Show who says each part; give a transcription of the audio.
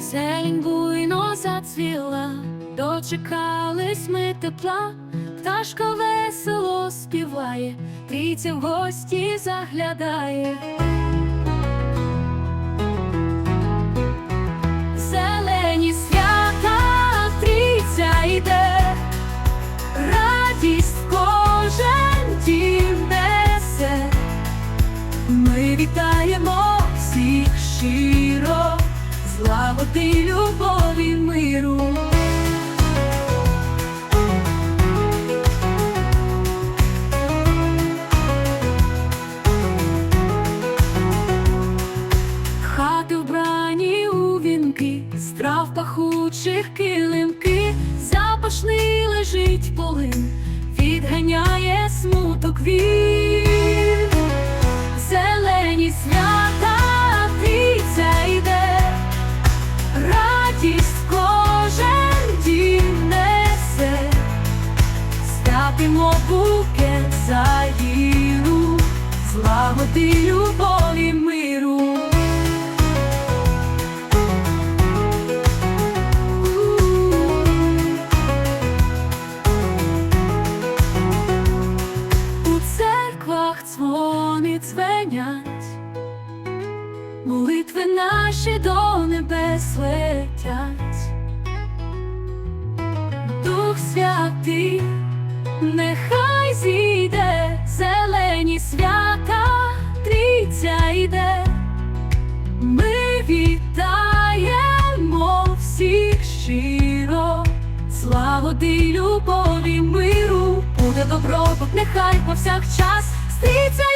Speaker 1: Зелень буйно зацвіла, дочекались ми тепла, пташка весело співає, трійця в гості заглядає. Зелені свята, трійця йде, радість кожен дім несе. Ми вітаємо всіх щиро, злагоди, любові, миру. Хати вбрані у вінки, страв пахучих килимки, запашний лежить полин, відганяє смуток він. Стапимо букет за віру, злагоди, любові, миру. У церквах дзвони дзвенять, молитви наші до небес летять. Дух святий, нехай зійде, зелені свята, трійця йде. Ми вітаємо всіх щиро, славоди, любові, миру, буде добробут, нехай повсякчас стріться